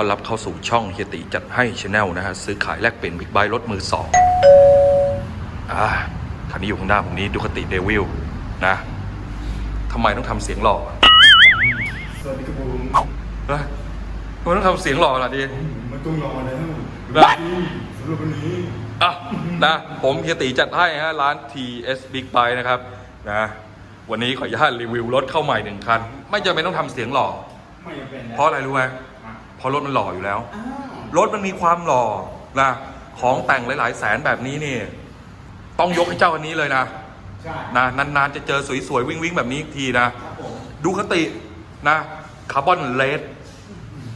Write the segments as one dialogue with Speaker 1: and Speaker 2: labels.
Speaker 1: ต้อนรับเข้าสู่ช่องเฮียติจัดให้ชาแนลนะฮะซื้อขายแลกเปลี่ยนบิ๊กไบค์รถมือสองอ่าคันนี้อยู่ข้างหน้าผมนี้ดูคติเดวิลนะทำไมต้องทำเสียงหล่อ
Speaker 2: สวัสดีครับผม
Speaker 1: นะทำไมต้องทำเสียงหล่อล่ะดี
Speaker 2: มันต้องรอแล้ว
Speaker 1: ได้
Speaker 2: สำหรับวันนี้
Speaker 1: อะนะผมเฮียติจัดให้ฮะร้าน TS Big Bike นะครับนะวันนี้ขออนุญาตรีวิวรถเข้าใหม่หนึ่งคัน ไม่จำเป็นต้องทำเสียงหล่อ
Speaker 2: ไม่จำเป็นแล้ว
Speaker 1: เพราะอะไรรู้ไหม
Speaker 2: อะ
Speaker 1: เพราะรถมันหล่ออยู่แล้ว
Speaker 2: อ้าว
Speaker 1: รถมันมีความหล่อนะของแต่งหลาย ๆ แสนแบบนี้นี่ ต้องยกให้เจ้าคันนี้เลยนะ
Speaker 2: ใช่
Speaker 1: นะนาน ๆ จะเจอสวย ๆ วิ่ง ๆ แบบนี้อีกทีนะ
Speaker 2: ครับผม
Speaker 1: ดูคตินะคาร์บอนเลด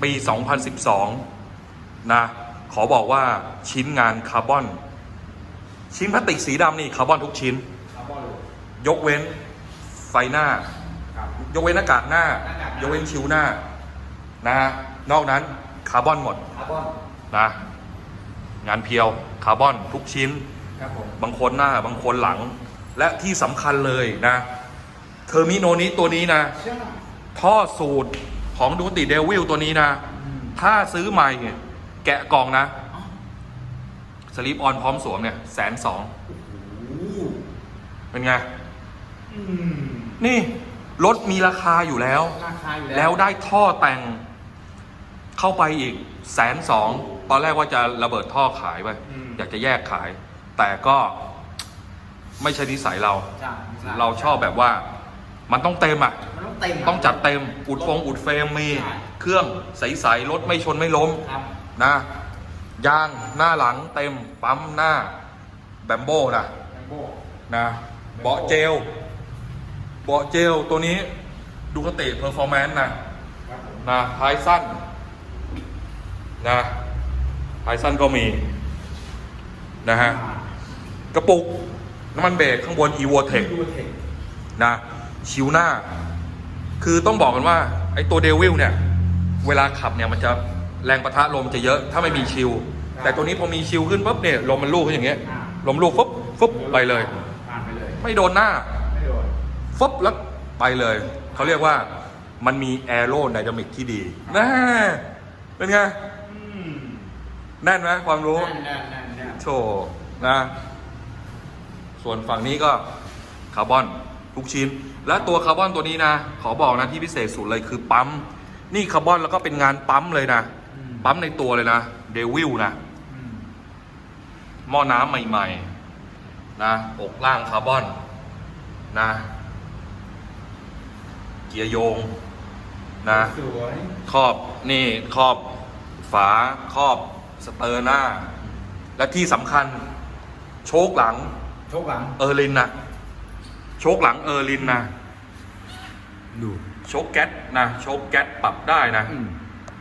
Speaker 1: ปี 2012 นะ ขอบอกว่าชิ้นงานคาร์บอน ชิ้นพลาสติกสีดำนี่คาร์บอนทุกชิ้น
Speaker 2: คาร์บอนเลย
Speaker 1: ยกเว้นไฟหน้า
Speaker 2: ครับ
Speaker 1: ยกเว้นหน้ากากหน้า
Speaker 2: หน้ากากหน้าย
Speaker 1: ยกเว้นชิวหน้า นะฮะนอกนั้นคาร์บอนหมด
Speaker 2: คาร์บอน
Speaker 1: นะงานเพียวคาร์บอนทุกชิ้น
Speaker 2: ครับผม
Speaker 1: บางคนหน้าบางคนหลัง และที่สำคัญเลยนะเทอร์มิโนนี้ตัวนี้นะ
Speaker 2: ใช่
Speaker 1: ท่อสูตรของดูติเดวิลตัวนี้นะ ถ้าซื้อใหม่เนี่ยแกะกล่องนะ สลิปออนพร้อมสวมเนี่ยแสนสอง
Speaker 2: โอ้โห
Speaker 1: เป็นไง
Speaker 2: อืม
Speaker 1: นี่ รถมีราคาอยู่แล้ว
Speaker 2: ราคาอยู่แล้ว
Speaker 1: แล้วได้ท่อแต่ง เข้าไปอีกแสนสองตอนแรกว่าจะระเบิดท่อขายไป
Speaker 2: ม
Speaker 1: อยากจะแยกขาย แต่ก็ไม่ใช่นิสัยเรา
Speaker 2: ใช่ใช่
Speaker 1: เราชอบแบบว่ามันต้องเต็มอะ
Speaker 2: มันต้องเต็มะ
Speaker 1: ต้องจัดเต็ม อุดฟงอุดเฟรมมี
Speaker 2: ใช่
Speaker 1: เครื่องใสๆรถไม่ชนไม่ล้ม
Speaker 2: ครับ
Speaker 1: นะยางหน้าหลังเต็ม ปั๊มหน้า แบมโบ้นะ
Speaker 2: แลมโบ้
Speaker 1: นะเบาะเจล เบาะเจลตัวนี้ดูคติเพอร์ฟอร์แมนซ์นะ ครับ
Speaker 2: ผม
Speaker 1: นะท้ายสั้น นะท้ายสั้นก็มีนะฮะกระปุก น้ำมันเบรกข้างบน e v o t e c
Speaker 2: ดูเทค
Speaker 1: นะชิวหน้า คือต้องบอกกันว่า ไอ้ตัวเดวิลเนี่ย เวลาขับเนี่ยมันจะแรงประทะลมจะเยอะถ้าไม่มีชิว แต่ตัวนี้พอมีชิวขึ้นปุ๊บเนี่ยลมมันลู่ขึ้นอย่างเงี้ยลมลู่ฟุ๊บฟุ๊บไปเลย
Speaker 2: ผ่านไปเลย
Speaker 1: ไม่โดนหน้า
Speaker 2: ไม่โดน
Speaker 1: ฟุ๊บแล้วไปเลย เขาเรียกว่ามันมีแอโร d y นามิกที่ดีแน่ เป็นไง
Speaker 2: อืม
Speaker 1: แน่นไหมความรู้
Speaker 2: แน่นแน่นแน่นแน่น
Speaker 1: โชว์นะ ส่วนฝั่งนี้ก็คาร์บอนทุกชิ้น และตัวคาร์บอนตัวนี้นะ ขอบอกนะที่พิเศษสุดเลยคือปั๊ม นี่คาร์บอนแล้วก็เป็นงานปั๊มเลยนะ
Speaker 2: อืม
Speaker 1: ปั๊มในตัวเลยนะ เดวิลนะ
Speaker 2: อืม
Speaker 1: หม้อน้ำใหม่ๆ นะอกล่างคาร์บอนนะ เกียร์โยง นะ
Speaker 2: สวย
Speaker 1: ครอบนี่ครอบฝาครอบสเตอร์หน้า และที่สำคัญ โชคหลัง
Speaker 2: โชคหลัง
Speaker 1: เออร์ลินนะโชคหลังเออร์ลินนะ
Speaker 2: ดู
Speaker 1: โชคแก๊สนะโชคแก๊สปรับได้นะ
Speaker 2: อืม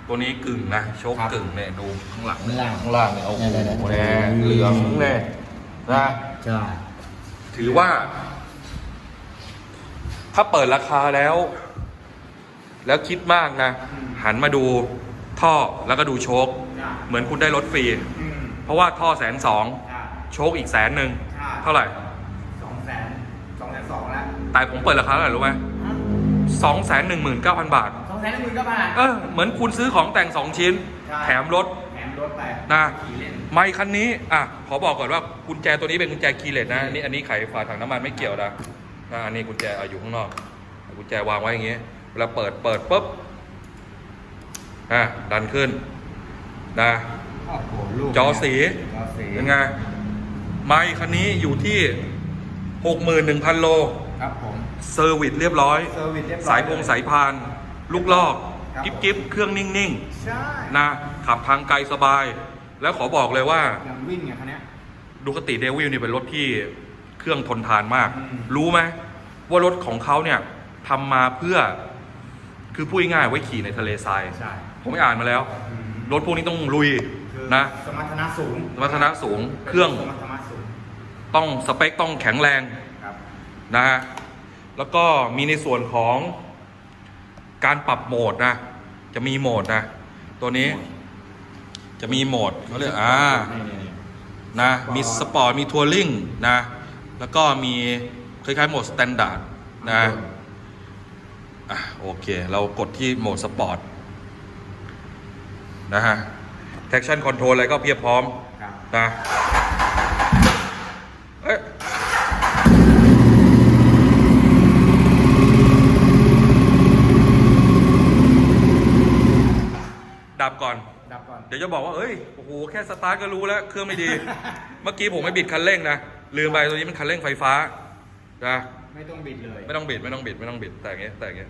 Speaker 1: ตัวนี้กึ่งนะโชค
Speaker 2: ครับ
Speaker 1: กึ่งเนี่ยดูข้างหลัง
Speaker 2: ข้างล่าง
Speaker 1: ข้างล่างเนี่ยโอ้โห
Speaker 2: เนี่ยๆๆ
Speaker 1: แน่เหลืองแน่นะ
Speaker 2: ใช่
Speaker 1: ถือว่า ถ้าเปิดราคาแล้ว แล้วคิดมากนะ หันมาดูท่อแล้วก็ดูโชค เหมือนคุณได้รถฟรี
Speaker 2: อืม
Speaker 1: เพราะว่าท่อแสนสอง
Speaker 2: ใช่
Speaker 1: โชคอีกแสนหนึ่ง
Speaker 2: ใช่
Speaker 1: เท่าไหร่
Speaker 2: สองแสนสองแสนสองแล้ว
Speaker 1: แต่ผมเปิดราคาเท่าไหร่รู้ไหมสองแสนหนึ่งหมื่นเก้าพันบาท
Speaker 2: สองแสนหนึ่งก็มา
Speaker 1: เออเหมือนคุณซื้อของแต่งสองชิ้น
Speaker 2: ใช่
Speaker 1: แถมรถ
Speaker 2: แถมรถไป
Speaker 1: นะ
Speaker 2: ขี่เล่น
Speaker 1: ไมค์คันนี้อะขอบอกก่อนว่ากุญแจตัวนี้เป็นกุญแจคีย์เลสนะอันนี้อันนี้ไขฝาถังน้ำมันไม่เกี่ยวนะนะอันนี้กุญแจเอาอยู่ข้างนอกกุญแจวางไว้อย่างงี้ เวลาเปิดเปิดปุ๊บอะดันขึ้นนะ
Speaker 2: โอ้โหลูก
Speaker 1: จอสี
Speaker 2: จอสี
Speaker 1: เป็นไงไมค์คันนี้อยู่ที่หกหมื่นหนึ่งพันโล
Speaker 2: ครับผม
Speaker 1: เซอร์วิสเรียบร้อย
Speaker 2: เซอร์วิสเรียบร้อย
Speaker 1: สายพงสายพาน ลูกลอก
Speaker 2: ครับ
Speaker 1: กิ๊บกิ๊บเครื่องนิ่ง
Speaker 2: ใช่
Speaker 1: ๆ นะ ขับทางไกลสบาย แล้วขอบอกเลยว่า
Speaker 2: อย่างวิ่งไงคันเนี้ย
Speaker 1: ดูคติเดวิลนี่เป็นรถที่เครื่องทนทานมาก
Speaker 2: อืม
Speaker 1: รู้ไหมว่ารถของเขาเนี่ยทำมาเพื่อ คือพูดง่ายๆไว้ขี่ในทะเลทราย
Speaker 2: ใช่
Speaker 1: ผมไปอ่านมาแล้ว
Speaker 2: อืม
Speaker 1: รถพวกนี้ต้องลุย
Speaker 2: คือ
Speaker 1: นะ
Speaker 2: สมรรถนะสูง
Speaker 1: สมรรถนะสูง เครื่อง
Speaker 2: สมรรถนะสูง
Speaker 1: ต้องสเปคต้องแข็งแรง
Speaker 2: ครับ
Speaker 1: นะฮะ แล้วก็มีในส่วนของการปรับโหมดนะ จะมีโหมดนะ ตัวนี้จะมีโหมดเขาเรียกอ่านะมีสปอร์ต มีทัวริงนะ แล้วก็มีคล้ายๆโหมดสแตนดาร์ดนะ อะโอเค เรากดที่โหมดสปอร์ตนะฮะ traction control อะไรก็เพียบพร้อม
Speaker 2: ครับ
Speaker 1: นะเอ๊ะดับก่อน
Speaker 2: ดับก่อน
Speaker 1: เดี๋ยวจะบอกว่า เอ้ย โอ้โห แค่สตาร์ทก็รู้แล้ว เครื่องไม่ดี เมื่อกี้ผมไม่บิดคันเร่งนะ ลืมไปตัวนี้มันคันเร่งไฟฟ้านะ
Speaker 2: ไม่ต้องบิดเลย
Speaker 1: ไม่ต้องบิด ไม่ต้องบิด ไม่ต้องบิด แต่อย่างเงี้ย แต่อย่างเงี้ย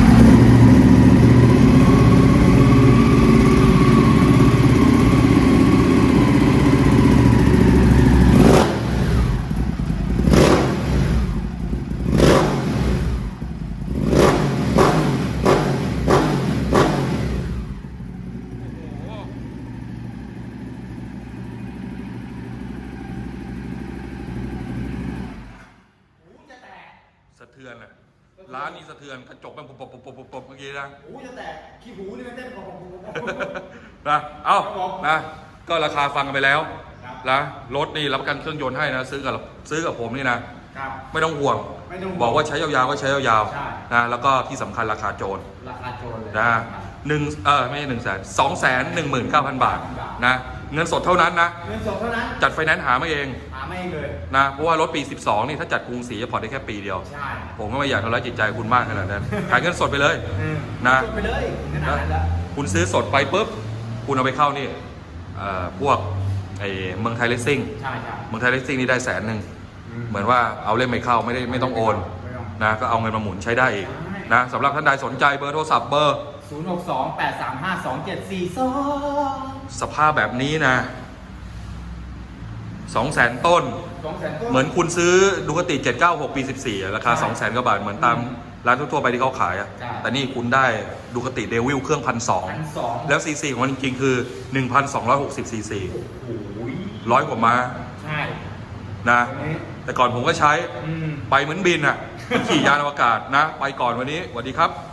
Speaker 1: ทือนกระจกมันปุบปุบปุบปุบปุบเมื่อกี้นะ
Speaker 2: หูจะแตกขี้หูนี่มันเต้นปองปองปองปอง
Speaker 1: นะเอ้านะก็ราคาฟังกันไปแล้วนะรถนี่รับประกันเครื่องยนต์ให้นะซื้อกับซื้อกับผมนี่นะไม่ต้องห่วง บอกว่าใช้ยาวๆก็ใช้ยาวๆนะแล้วก็ที่สำคัญราคาโจร
Speaker 2: ราคาโจรเลย
Speaker 1: นะหนึ่งเออไม่ใช่หนึ่งแสนสองแสนหนึ่งหมื่นเก้าพันบาทนะเงินสดเท่านั้นนะ
Speaker 2: เงินสดเท่านั้น
Speaker 1: จัดไฟแนนซ์หามาเอง
Speaker 2: งเลย
Speaker 1: นะเพราะว่ารถปี 12 นี่ถ้าจัดกรุงศรีจะผ่อนได้แค่ปีเดียว
Speaker 2: ใช่
Speaker 1: ผมก็ไม่อยากทำร้ายจิตใจคุณมากขนาดนั้น ขายเงินสดไปเลย
Speaker 2: อืม
Speaker 1: นะ
Speaker 2: จบไปเลยขนาดนั้นแล้ว
Speaker 1: คุณซื้อสดไปปุ๊บ คุณเอาไปเข้านี่เอ่อพวกไอ้เมืองไทยเลสซิ่ง
Speaker 2: ใช่ใช่
Speaker 1: เมืองไทยเลสซิ่งนี่ได้แสนหนึ่งเหมือนว่าเอาเล่นไม่เข้าไม่ได้ไม่ต้องโอน
Speaker 2: ไม่ต้อง
Speaker 1: นะก็เอาเงินมาหมุนใช้ได้อีก
Speaker 2: ใช่
Speaker 1: นะสำหรับท่านใดสนใจเบอร์โทรศัพท์เบอร์
Speaker 2: ศูนย์หกสองแปดสามห้าสองเจ็ดสี่สอง
Speaker 1: สภาพแบบนี้นะ สองแสนต้น
Speaker 2: สองแสนต้น
Speaker 1: เหมือนคุณซื้อดูกติ796 ปี 14อะราคา
Speaker 2: ใช่
Speaker 1: 2 0 0 0 0กว่าบาท เหมือนตามร้านทั่วๆไปที่เขาขายอะ
Speaker 2: ใช่
Speaker 1: แต่นี่คุณได้ดูกติเดวิลเครื่องพันสอง
Speaker 2: พันสอง
Speaker 1: แล้วซีซีของมันจริงๆ คือ 1,260ซีซี
Speaker 2: โอ้โห
Speaker 1: ร้อยกว่าม้า
Speaker 2: ใช่
Speaker 1: นะ
Speaker 2: ตัวนี้
Speaker 1: แต่ก่อนผมก็ใช้
Speaker 2: อืม
Speaker 1: ไปเหมือนบินอะขี่ยานอวกาศนะ ไปก่อนวันนี้สวัสดีครับ
Speaker 2: ค